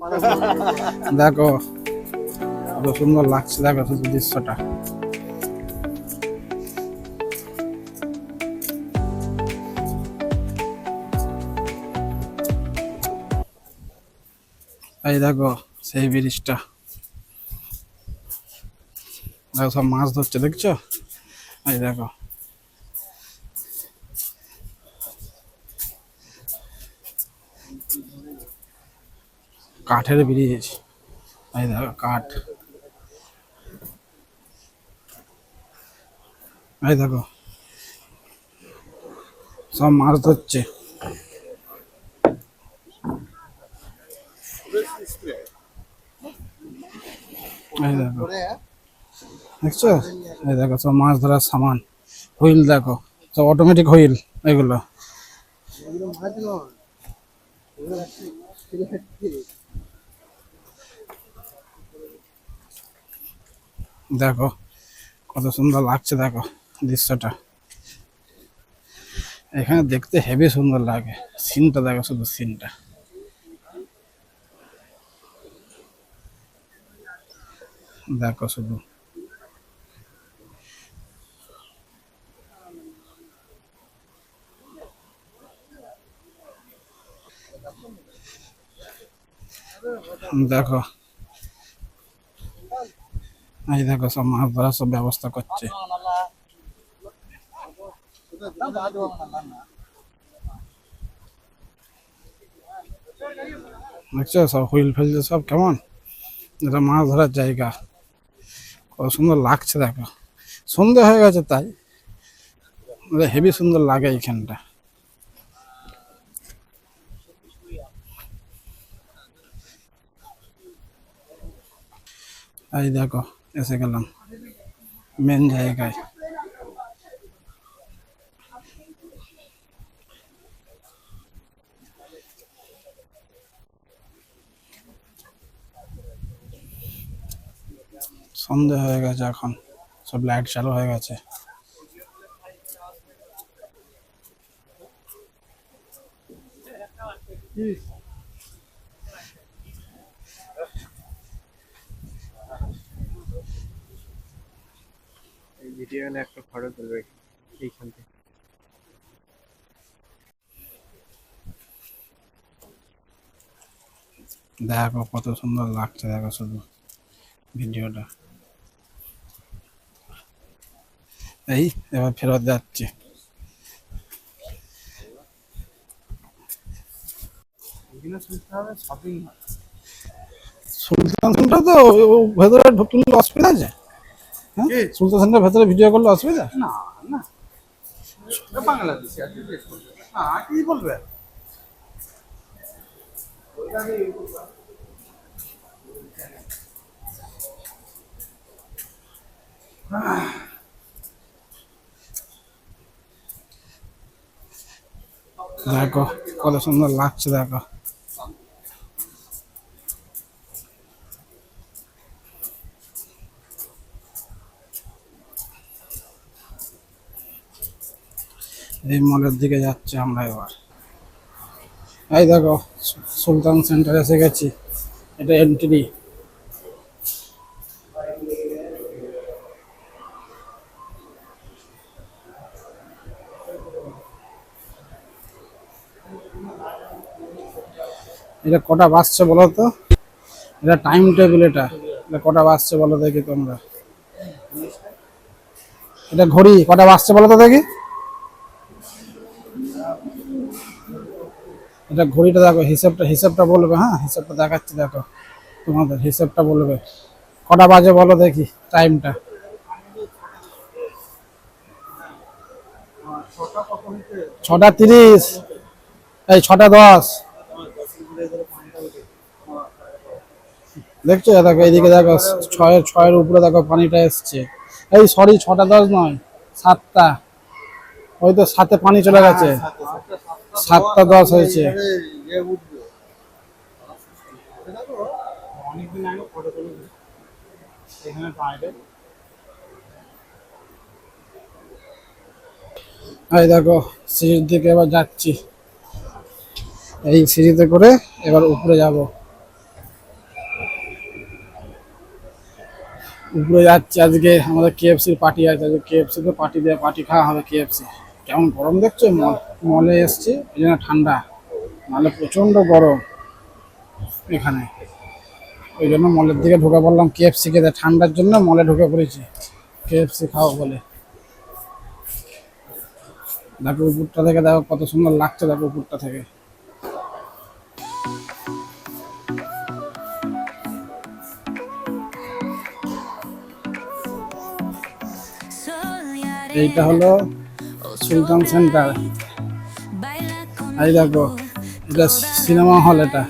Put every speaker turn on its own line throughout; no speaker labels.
দেখো কত সুন্দর লাগছে, দেখো শুধু দৃশ্যটা। এই দেখো, সেই ব্রিজটা। দেখো সব মাছ ধরছে, দেখছ? এই দেখো। কাঠের ব্রিজ এই দেখো, কাঠ। এই দেখো, সব মাছ ধরছে। দেখো সব মাছ ধরার সামান। হুইল দেখো, সব অটোমেটিক হুইল এগুলো। দেখো, কত সুন্দর লাগছে, দেখো, দৃশ্যটা। এখানে দেখতে হেভি সুন্দর লাগে। সিনটা দেখো, শুধু সিনটা। দেখো শুধু। দেখো এই দেখো, সব মাছ ধরার সব ব্যবস্থা করছে। দেখছ, সব হুইল ফেলছে সব কেমন? এটা মাছ ধরার জায়গা। কত সুন্দর লাগছে, দেখো। সন্ধে হয়ে গেছে তাই। হেভি সুন্দর লাগে এইখানটা। এই দেখো এসে গেলাম। মেন জায়গায়। সন্ধে হয়ে গেছে এখন। সব লাইট চালু হয়ে গেছে।
এই ভিডিও না একটা ফটো তুলবে এইখান থেকে।
দেখো কত সুন্দর লাগছে দেখো শুধু ভিডিওটা। এই এবার ফেরত যাচ্ছে। সুলতান তো ভেতরে ঢুকলে অসুবিধা আছে? হ্যাঁ সুলতান সেন্টার ভেতরে ভিডিও করলে অসুবিধা?
না না। বাংলাদেশি আর কি বলবে?
দেখো কত সুন্দর লাগছে দেখো। এই মলের দিকে যাচ্ছে আমরা এবার। এই দেখো, সুলতান সেন্টার এসে গেছি। এটা এন্ট্রি এটা কটা বাজছে বলো তো? এটা টাইম টেবিল এটা। এটা কটা বাজছে বলো দেখি তোমরা। এটা ঘড়ি, কটা বাজছে বলো তো দেখি? এটা ঘড়িটা দেখো, হিসাবটা হিসাবটা বলবে হ্যাঁ? হিসাবটা দেখাচ্ছি, দেখো। তোমাদের হিসাবটা বলবে। কটা বাজে বলো দেখি, টাইমটা। ছটা তিরিশ। এই ছটা দশ। দেখছ? দেখো, এইদিকে দেখো ছয়ের ছয়ের উপরে দেখো, পানিটা এসছে। এই সরি ছটা দশ নয়, সাতটা। ওই তো সাতে পানি চলে গেছে। সাতটা দশ হয়েছে। এই দেখো, সিঁড়ির দিকে এবার যাচ্ছি। এই সিঁড়িতে করে এবার উপরে যাব। উপরে যাচ্ছি আজকে আমাদের কেএফসির পার্টি আছে। আজকে কেএফসিতে পার্টি দেওয়া পার্টি খাওয়া হবে কেএফসি কেমন গরম দেখছ? মল, মলে এসছে, এই জন্য ঠান্ডা। নাহলে প্রচণ্ড গরম এখানে। ওই জন্য মলের দিকে ঢুকে পড়লাম। কেএফসি খেতে ঠান্ডার জন্য মলে ঢুকে পড়েছি। কেএফসি খাওয়া বলে। দেখো উপরটা থেকে দেখো কত সুন্দর লাগছে দেখো উপরটা থেকে। এইটা হলো সুলতান সেন্টার এই দেখো, এটা সিনেমা হল এটা।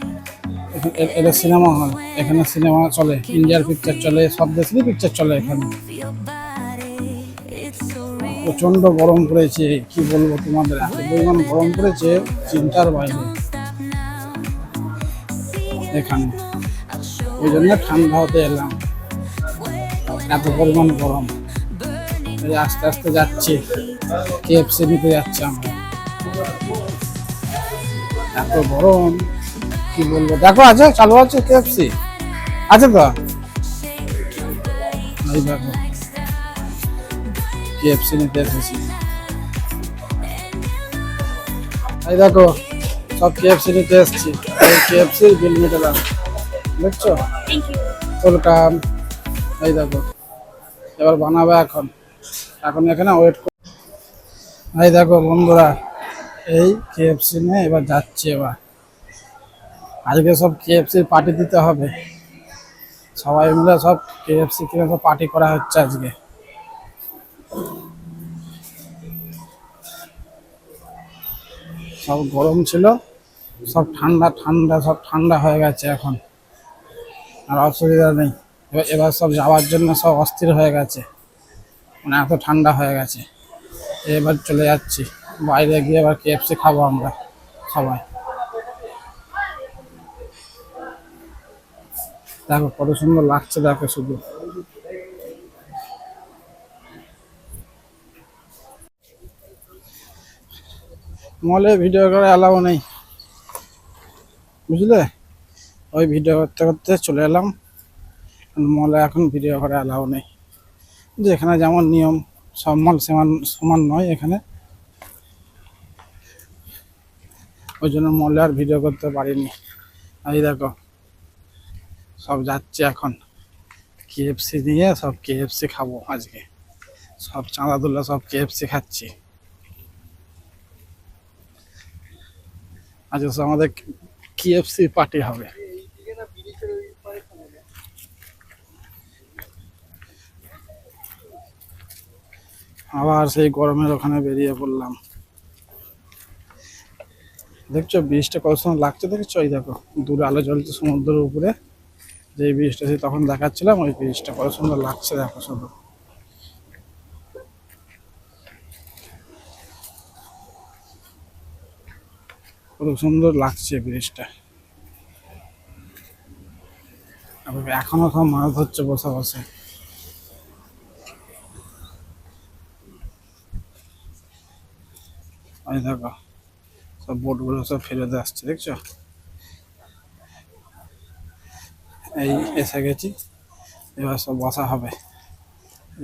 এটা সিনেমা হল এখানে সিনেমা চলে ইন্ডিয়ার পিকচার চলে, সব দেশেরই পিকচার চলে এখানে। প্রচণ্ড গরম পড়েছে, কি বলব তোমাদের? এত পরিমাণ গরম পড়েছে, চিন্তার বাইরে। এখানে। ওই জন্য ঠান্ডা হতে এলাম। এত পরিমাণ গরম। আস্তে আস্তে যাচ্ছি। কেএফসি নিতে যাচ্ছি আমরা। এত গরম কি বলব? দেখো আছে চালু আছে কেএফসি আছে তো? এই দেখো কেএফসি নিতে এসেছি। এই দেখো সব কেএফসি নিতে এসেছি। এই কেএফসি বিল মিটালাম দেখছ? ওয়েলকাম এই দেখো এবার বানাবে এখন। এখন এখানে ওয়েট এই দেখো বন্ধুরা, এই কেএফসি নিয়ে এবার যাচ্ছে এবার। আজকে সব কেএফসির পার্টি দিতে হবে। সবাই মিলে সব কেএফসি কিনে সব পার্টি করা হচ্ছে আজকে। সব গরম ছিল, সব ঠান্ডা ঠান্ডা, সব ঠান্ডা হয়ে গেছে এখন। আর অসুবিধা নেই। এবার সব যাওয়ার জন্য সব অস্থির হয়ে গেছে। মানে এত ঠান্ডা হয়ে গেছে। এবার চলে যাচ্ছি। বাইরে গিয়ে এবার কেএফসি খাব আমরা সবাই। দেখো কত সুন্দর লাগছে দেখো শুধু। মলে ভিডিও করে অ্যালাউ নেই। বুঝলে? ওই ভিডিও করতে করতে চলে এলাম। মলে এখন ভিডিও করে অ্যালাউ নেই। যেখানে যেমন নিয়ম। সব মল সমান সমান নয় এখানে। ওই জন্য মলে আর ভিডিও করতে পারিনি। এই দেখো, সব যাচ্ছে এখন। কেএফসি নিয়ে সব কেএফসি খাব আজকে। সব চাঁদা তুলে সব কেএফসি খাচ্ছি। আজকে আমাদের কেএফসি পার্টি হবে। আবার সেই গরমের ওখানে বেরিয়ে পড়লাম। দেখছ ব্রিজটা কত সময় লাগছে দেখছ? ওই দেখো, দূরে আলো জ্বলছে সমুদ্রের উপরে। যে ব্রিজটা সেই তখন দেখাচ্ছিলাম, ওই ব্রিজটা কত সুন্দর লাগছে দেখো শুধু। কত সুন্দর লাগছে ব্রিজটা এখনও সব মাছ ধরছে বসে বসে। ওই দেখো সব বোটগুলো সব ফেরত আসছে, দেখছ? এই এসে গেছি, এবার সব বসা হবে।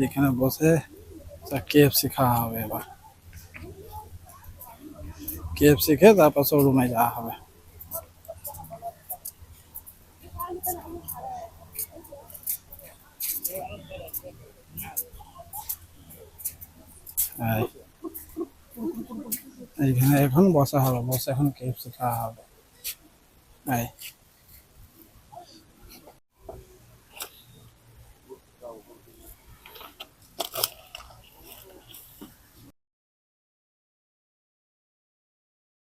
এখানে বসে সব কেএফসি খাওয়া হবে এবার। কেএফসি খেয়ে তারপর সব রুমে যাওয়া হবে। এই এইখানে এখন বসা হবে বসে এখন কেপসি খাওয়া হবে। এই।